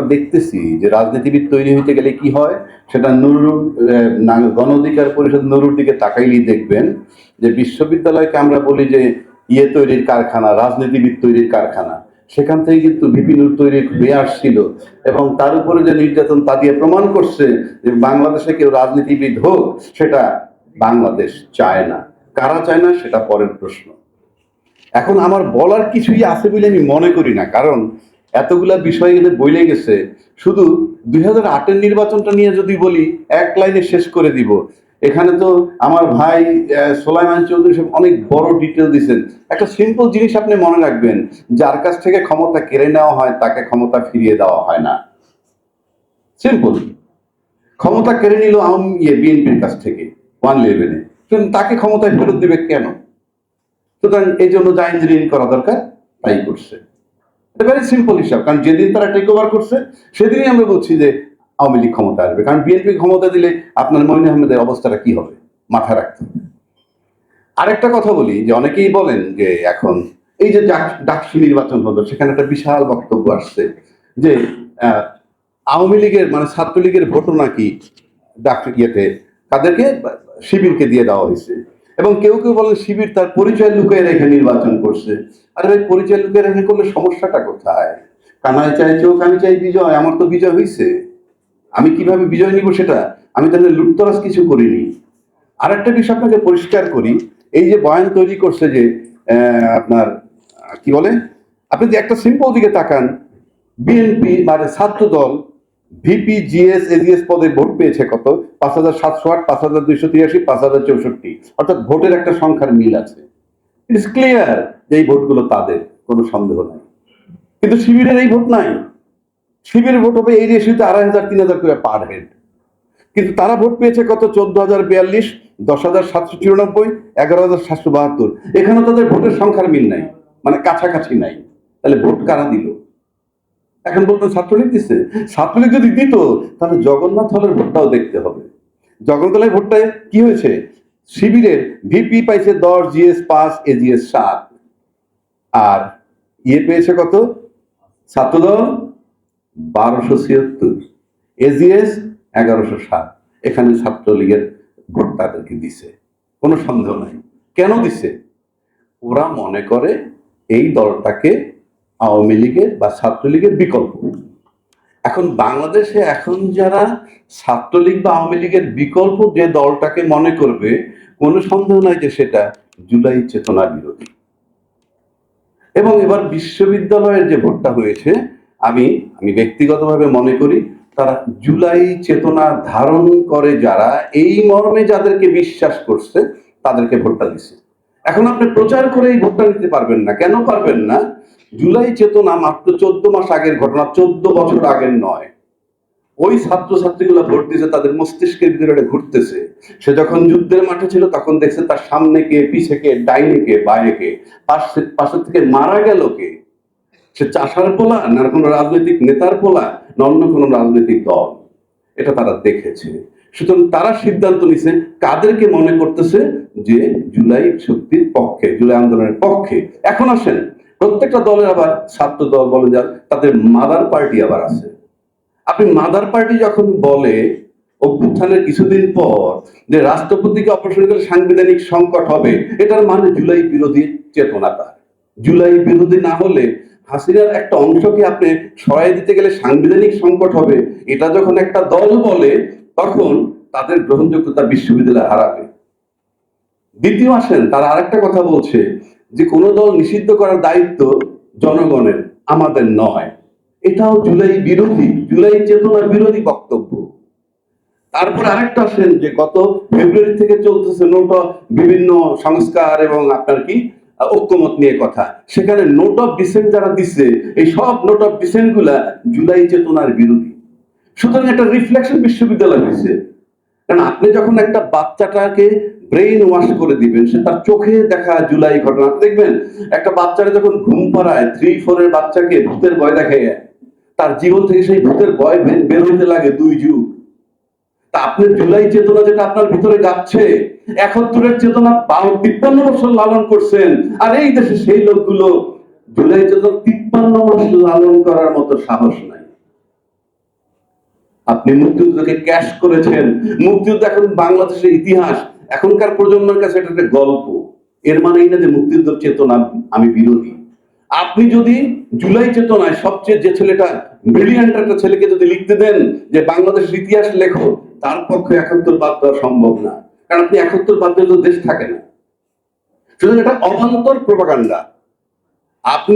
দেখতেছি যে রাজনীতিবিদ তৈরি হইতে গেলে কি হয়? সেটা নুরুর গণ অধিকার পরিষদ নুরুর দিকে তাকাইলেই দেখবেন যে বিশ্ববিদ্যালয়কে আমরা বলি যে ইয়ে তৈরির কারখানা, রাজনীতিবিদ তৈরির কারখানা। সেখান থেকে কিন্তু বিপিনুর তৈরি হয়ে আসছিল এবং তার উপরে যে নির্যাতন তা দিয়ে প্রমাণ করছে যে বাংলাদেশে কেউ রাজনীতিবিদ হোক, সেটা বাংলাদেশ চায় না। কারা চায় না? সেটা পরের প্রশ্ন। এখন আমার বলার কিছুই আছে বলে আমি মনে করি না। কারণ এতগুলা বিষয় এখানে বইলে গেছে। শুধু দুই হাজার আটের নির্বাচনটা নিয়ে যদি বলি, এক লাইনে শেষ করে দিব। এখানে তো আমার ভাই সোলাইমান চৌধুরী সাহেব অনেক বড় ডিটেল দিচ্ছেন একটা সিম্পল জিনিস আপনি মনে রাখবেন, যার কাছ থেকে ক্ষমতা কেড়ে নেওয়া হয়, তাকে ক্ষমতা ফিরিয়ে দেওয়া হয় না। সিম্পল ক্ষমতা কেড়ে নিল ইয়ে বিএনপির কাছ থেকে ওয়ান কিন্তু তাকে ক্ষমতায় ফেরত দিবে কেন? সুতরাং এই জন্য যা ইঞ্জিনিয়ারিং করা দরকার, তাই করছে। ভেরি সিম্পল হিসাব, কারণ যেদিন তারা টেক ওভার করছে, সেদিনই আমরা বলছি যে আওয়ামী লীগ ক্ষমতা আসবে। কারণ বিএনপি ক্ষমতা দিলে আপনার মইন আহমেদের অবস্থাটা কি হবে? মাথা রাখতে আরেকটা কথা বলি, যে অনেকেই বলেন যে এখন এই যে ডাক- ডাকসু নির্বাচন হলো, সেখানে একটা বিশাল বক্তব্য আসছে যে আওয়ামী লীগের মানে ছাত্রলীগের ভোটও নাকি ডাক ইয়েতে, তাদেরকে শিবিরকে দিয়ে দেওয়া হয়েছে। এবং কেউ কেউ বলেন শিবির তার পরিচয় লুকিয়ে রেখে নির্বাচন করছে। আরে ভাই পরিচয় লুকিয়ে রেখে করলে সমস্যাটা কোথায়? কানায় চাই চোখ আমি চাই বিজয়, আমার তো বিজয় হয়েছে আমি কীভাবে বিজয় নিব সেটা? আমি তাহলে লুটতরাজ কিছু করিনি। আরেকটা বিষয় আপনাকে পরিষ্কার করি, এই যে বয়ান তৈরি করছে যে আপনার, কি বলে? আপনি একটা সিম্পল দিকে তাকান, বিএনপি মানে ছাত্র দল ভিপি, জিএস, এজিএস পদে ভোট পেয়েছে কত? পাঁচ হাজার সাতশো আট, পাঁচ হাজার দুইশো তিরাশি, পাঁচ হাজার চৌষট্টি। অর্থাৎ ভোটের একটা সংখ্যার মিল আছে। ইটস ক্লিয়ার যে এই ভোটগুলো তাদের, কোনো সন্দেহ নাই। কিন্তু শিবিরের এই ভোট নাই। শিবিরের ভোট হবে এই রেশিওতে আড়াই হাজার, তিন হাজার করে পার হেড। কিন্তু তারা ভোট পেয়েছে কত? চোদ্দ হাজার বিয়াল্লিশ, দশ হাজার সাতশো চুরানব্বই, এগারো হাজার সাতশো বাহাত্তর। এখানে তাদের ভোটের সংখ্যার মিল নাই। মানে কাছাকাছি নাই। তাহলে ভোট কারা দিল? এখন বলতেন ছাত্রলীগ দিচ্ছে। ছাত্রলীগ যদি দিত, তাহলে জগন্নাথ হলের ভোটটাও দেখতে হবে। জগন্নাথ হলের ভোটটায় কি হয়েছে? শিবিরের ভিপি পাইছে দশ, জিএস পাঁচ, এজিএস সাত। আর ইয়ে পেয়েছে কত? ছাত্রদল বারোশো ছিয়াত্তর, এজিএস এগারোশো সাত। এখানে ছাত্রলীগের ভোট তাদেরকে দিছে। কোনো সন্দেহ নাই। কেন দিছে? ওরা মনে করে এই দলটাকে আওয়ামী লীগের বা ছাত্রলীগের বিকল্প। এখন বাংলাদেশে এখন যারা ছাত্রলীগ বা আওয়ামী লীগের বিকল্প যে দলটাকে মনে করবে, কোনো সন্দেহ নাই যে সেটা জুলাই চেতনা বিরোধী। এবং এবার বিশ্ববিদ্যালয়ের যে ভোটটা হয়েছে, আমি আমি ব্যক্তিগতভাবে মনে করি, তারা জুলাই চেতনা ধারণ করে যারা, এই মর্মে যাদেরকে বিশ্বাস করছে, তাদেরকে ভোটটা দিছে। এখন আপনি প্রচার করে এই ভোটটা নিতে পারবেন না। কেন পারবেন না? জুলাই চেতনা মাত্র চোদ্দ মাস আগের ঘটনা, চোদ্দ বছর আগের নয়। ওই ছাত্রছাত্রীগুলো ভোট দিয়েছে, তাদের মস্তিষ্কের ভিতরে ঘুরতেছে। সে যখন যুদ্ধের মাঠে ছিল, তখন দেখছে তার সামনে কে, পিছে কে, ডাইনে কে বাইরে কে, পাশে, পাশের থেকে মারা গেল কে? সে চাষার পোলা না কোনো রাজনৈতিক নেতার পোলা, না অন্য কোনো রাজনৈতিক দল? এটা তারা দেখেছে। সুতরাং তারা সিদ্ধান্ত নিছে কাদেরকে মনে করতেছে যে জুলাই শক্তির পক্ষে, জুলাই আন্দোলনের পক্ষে। এখন আসেন প্রত্যেকটা দলের আবার ছাত্র দল বলে যান তাদের মাদার পার্টি আবার আছে। আপনি মাদার পার্টি যখন বলে, অভ্যুত্থানের কিছুদিন পর যে রাষ্ট্রপতিকে অপারেশন করে সাংবিধানিক সংকট হবে, এটার মানে জুলাই বিরোধী চেতনা তার। জুলাই বিরোধী না হলে হাসিনার একটা অংশকে আপনি সরাই দিতে গেলে সাংবিধানিক সংকট হবে, এটা যখন একটা দল বলে, তখন তাদের গ্রহণযোগ্যতা বিশ্ববিদ্যালয় হারাবে। দ্বিতীয় আসেন, তারা আরেকটা কথা বলছে যে কোনো দল নিষিদ্ধ করার দায়িত্ব জনগণের, আমাদের নয়। এটাও জুলাই বিরোধী, জুলাই চেতনার বিরোধী বক্তব্য। তারপর আরেকটা আসেন যে গত ফেব্রুয়ারি থেকে চলতেছে নোট বিভিন্ন সংস্কার এবং আপনার কি, ঐক্যমত নিয়ে কথা। সেখানে নোট অফ ডিসেন্ট যারা দিচ্ছে এই সব নোট অফ ডিসেন্টগুলা জুলাই চেতনার বিরোধী। সুতরাং একটা রিফ্লেকশন বিশ্ববিদ্যালয় হয়েছে কারণ আপনি যখন একটা বাচ্চাটাকে ব্রেইন ওয়াশ করে দিবেন, সে তার চোখে দেখা জুলাই ঘটনা, আপনি দেখবেন একটা বাচ্চারা যখন ঘুম পাড়ায় থ্রি ফোরের বাচ্চাকে ভূতের ভয় দেখে তার জীবন থেকে সেই ভূতের ভয় বের হতে লাগে দুই যুগ। তা আপনি জুলাই চেতনা যেটা আপনার ভিতরে যাচ্ছে একাত্তরের চেতনা তিপ্পান্ন বছর লালন করছেন, আর এই দেশে সেই লোকগুলো জুলাই চেতনা তিপ্পান্ন বছর লালন করার মতো সাহস নাই। আপনি মুক্তিযুদ্ধকে ক্যাশ করেছেন। মুক্তিযুদ্ধ এখন বাংলাদেশের ইতিহাস। এখনকার প্রজন্মের কাছে এটা একটা গল্প। এর মানে এই না যে মুক্তিযুদ্ধের চেতনা আমি বিরোধী। আপনি যদি জুলাই চেতনায় সবচেয়ে যে ছেলেটা ব্রিলিয়ান্ট একটা ছেলেকে যদি লিখতে দেন যে বাংলাদেশের ইতিহাস লেখো, তার পক্ষে একাত্তর বাদ দেওয়া সম্ভব না। কারণ আপনি একাত্তর বাদ দিলে দেশ থাকে না। সুতরাং এটা অবান্তর প্রপাগান্ডা আপনি